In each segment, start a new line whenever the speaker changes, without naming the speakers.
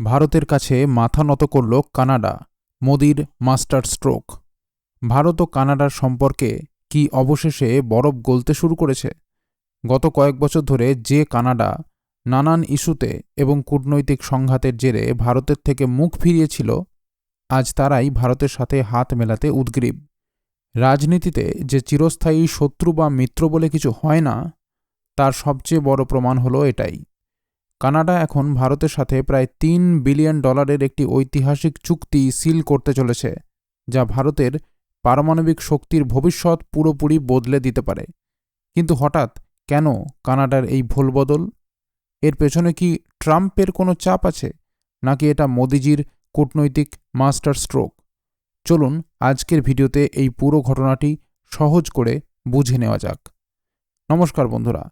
ভারতের কাছে মাথা নত করল কানাডা, মোদির মাস্টার স্ট্রোক। ভারত ও কানাডার সম্পর্কে কি অবশেষে বরফ গলতে শুরু করেছে? গত কয়েক বছর ধরে যে কানাডা নানান ইস্যুতে এবং কূটনৈতিক সংঘাতের জেরে ভারতের থেকে মুখ ফিরিয়েছিল, আজ তারাই ভারতের সাথে হাত মেলাতে উদ্গ্রীব। রাজনীতিতে যে চিরস্থায়ী শত্রু বা মিত্র বলে কিছু হয় না, তার সবচেয়ে বড় প্রমাণ হলো এটাই। কানাডা এখন ভারতের সাথে প্রায় তিন বিলিয়ন ডলারের একটি ঐতিহাসিক চুক্তি সিল করতে চলেছে, যা ভারতের পারমাণবিক শক্তির ভবিষ্যৎ পুরোপুরি বদলে দিতে পারে। কিন্তু হঠাৎ কেন কানাডার এই ভুলবদল এর পেছনে কি ট্রাম্পের কোনো চাপ আছে, নাকি এটা মোদিজির কূটনৈতিক মাস্টার স্ট্রোক? চলুন আজকের ভিডিওতে এই পুরো ঘটনাটি সহজ করে বুঝে নেওয়া যাক। নমস্কার বন্ধুরা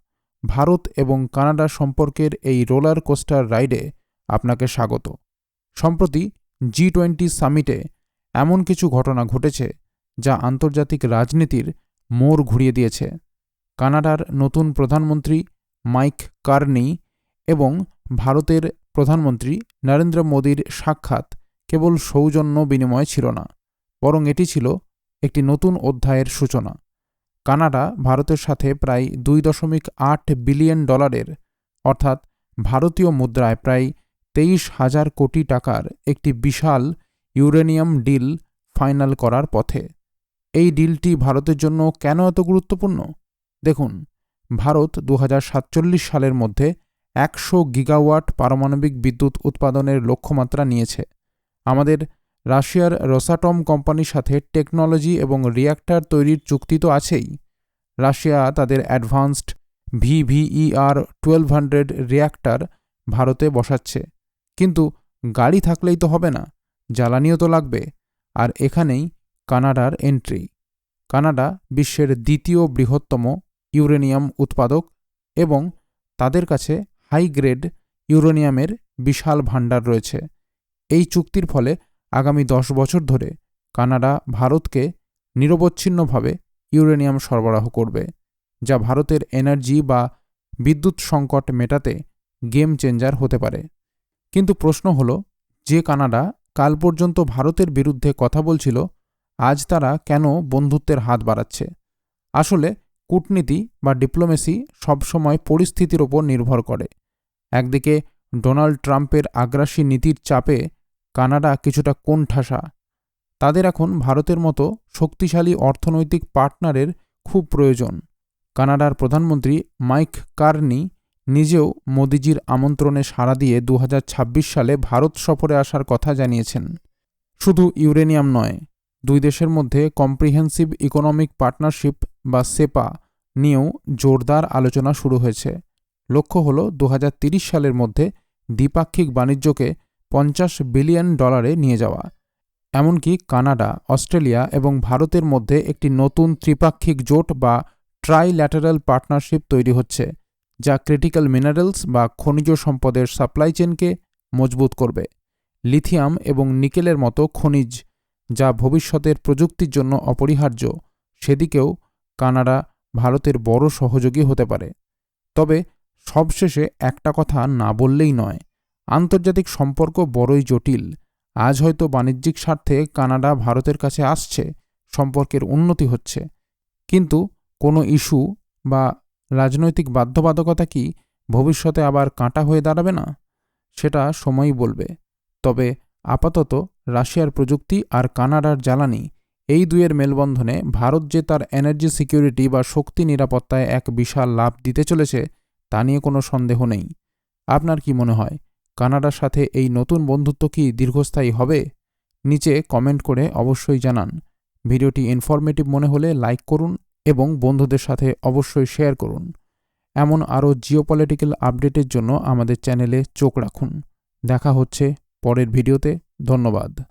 ভারত এবং কানাডা সম্পর্কের এই রোলার কোস্টার রাইডে আপনাকে স্বাগত। সম্প্রতি জি টোয়েন্টি সামিটে এমন কিছু ঘটনা ঘটেছে যা আন্তর্জাতিক রাজনীতির মোড় ঘুরিয়ে দিয়েছে। কানাডার নতুন প্রধানমন্ত্রী মাইক কার্নি এবং ভারতের প্রধানমন্ত্রী নরেন্দ্র মোদীর সাক্ষাৎ কেবল সৌজন্য বিনিময় ছিল না, বরং এটি ছিল একটি নতুন অধ্যায়ের সূচনা। কানাডা ভারতের সাথে প্রায় দুই দশমিক আট বিলিয়ন ডলারের, অর্থাৎ ভারতীয় মুদ্রায় প্রায় তেইশ হাজার কোটি টাকার একটি বিশাল ইউরেনিয়াম ডিল ফাইনাল করার পথে। এই ডিলটি ভারতের জন্য কেন এত গুরুত্বপূর্ণ? দেখুন, ভারত দু হাজার সাতচল্লিশ সালের মধ্যে একশো গিগাওয়াট পারমাণবিক বিদ্যুৎ উৎপাদনের লক্ষ্যমাত্রা নিয়েছে। আমাদের রাশিয়ার রোসাটম কোম্পানির সাথে টেকনোলজি এবং রিয়্যাক্টর তৈরির চুক্তি তো আছেই। রাশিয়া তাদের advanced VVER twelve hundred reactor ভারতে বসাচ্ছে। কিন্তু গাড়ি থাকলেই তো হবে না, জ্বালানিও তো লাগবে। আর এখানেই কানাডার এন্ট্রি। কানাডা বিশ্বের দ্বিতীয় বৃহত্তম ইউরেনিয়াম উৎপাদক এবং তাদের কাছে হাই গ্রেড ইউরেনিয়ামের বিশাল ভাণ্ডার রয়েছে। এই চুক্তির ফলে আগামী দশ বছর ধরে কানাডা ভারতকে নিরবচ্ছিন্নভাবে ইউরেনিয়াম সরবরাহ করবে, যা ভারতের এনার্জি বা বিদ্যুৎ সংকট মেটাতে গেম চেঞ্জার হতে পারে। কিন্তু প্রশ্ন হল, যে কানাডা কাল পর্যন্ত ভারতের বিরুদ্ধে কথা বলছিল, আজ তারা কেন বন্ধুত্বের হাত বাড়াচ্ছে? আসলে, কূটনীতি বা ডিপ্লোমেসি সবসময় পরিস্থিতির ওপর নির্ভর করে। একদিকে ডোনাল্ড ট্রাম্পের আগ্রাসী নীতির চাপে কানাডা কিছুটা কোণঠাসা। তাদের এখন ভারতের মতো শক্তিশালী অর্থনৈতিক পার্টনারের খুব প্রয়োজন। কানাডার প্রধানমন্ত্রী মাইক কার্নি নিজেও মোদিজির আমন্ত্রণে সাড়া দিয়ে দু হাজার ছাব্বিশ সালে ভারত সফরে আসার কথা জানিয়েছেন। শুধু ইউরেনিয়াম নয়, দুই দেশের মধ্যে কম্প্রিহেন্সিভ ইকোনমিক পার্টনারশিপ বা সেপা নিয়েও জোরদার আলোচনা শুরু হয়েছে। লক্ষ্য হল দু সালের মধ্যে দ্বিপাক্ষিক বাণিজ্যকে পঞ্চাশ বিলিয়ন ডলারে নিয়ে যাওয়া। এমনকি কানাডা, অস্ট্রেলিয়া এবং ভারতের মধ্যে একটি নতুন ত্রিপাক্ষিক জোট বা ট্রাইল্যাটারাল পার্টনারশিপ তৈরি হচ্ছে, যা ক্রিটিক্যাল মিনারেলস বা খনিজ সম্পদের সাপ্লাই চেনকে মজবুত করবে। লিথিয়াম এবং নিকেলের মতো খনিজ, যা ভবিষ্যতের প্রযুক্তির জন্য অপরিহার্য, সেদিকেও কানাডা ভারতের বড় সহযোগী হতে পারে। তবে সবশেষে একটা কথা না বললেই নয় আন্তর্জাতিক সম্পর্ক বড়ই জটিল। আজ হয়তো বাণিজ্যিক স্বার্থে কানাডা ভারতের কাছে আসছে, সম্পর্কের উন্নতি হচ্ছে। কিন্তু কোনো ইস্যু বা রাজনৈতিক বাধ্যবাধকতা কি ভবিষ্যতে আবার কাঁটা হয়ে দাঁড়াবে না? সেটা সময়ই বলবে। তবে আপাতত রাশিয়ার প্রযুক্তি আর কানাডার জ্বালানি এই দুয়ের মেলবন্ধনে ভারত যে তার এনার্জি সিকিউরিটি বা শক্তি নিরাপত্তায় এক বিশাল লাভ দিতে চলেছে, তা নিয়ে কোনো সন্দেহ নেই। আপনার কি মনে হয়? কানাডার সাথে এই নতুন বন্ধুত্ব কি দীর্ঘস্থায়ী হবে? নিচে কমেন্ট করে অবশ্যই জানান। ভিডিওটি ইনফরমেটিভ মনে হলে লাইক করুন এবং বন্ধুদের সাথে অবশ্যই শেয়ার করুন। এমন আরও জিওপলিটিক্যাল আপডেটের জন্য আমাদের চ্যানেলে চোখ রাখুন। দেখা হচ্ছে পরের ভিডিওতে। ধন্যবাদ।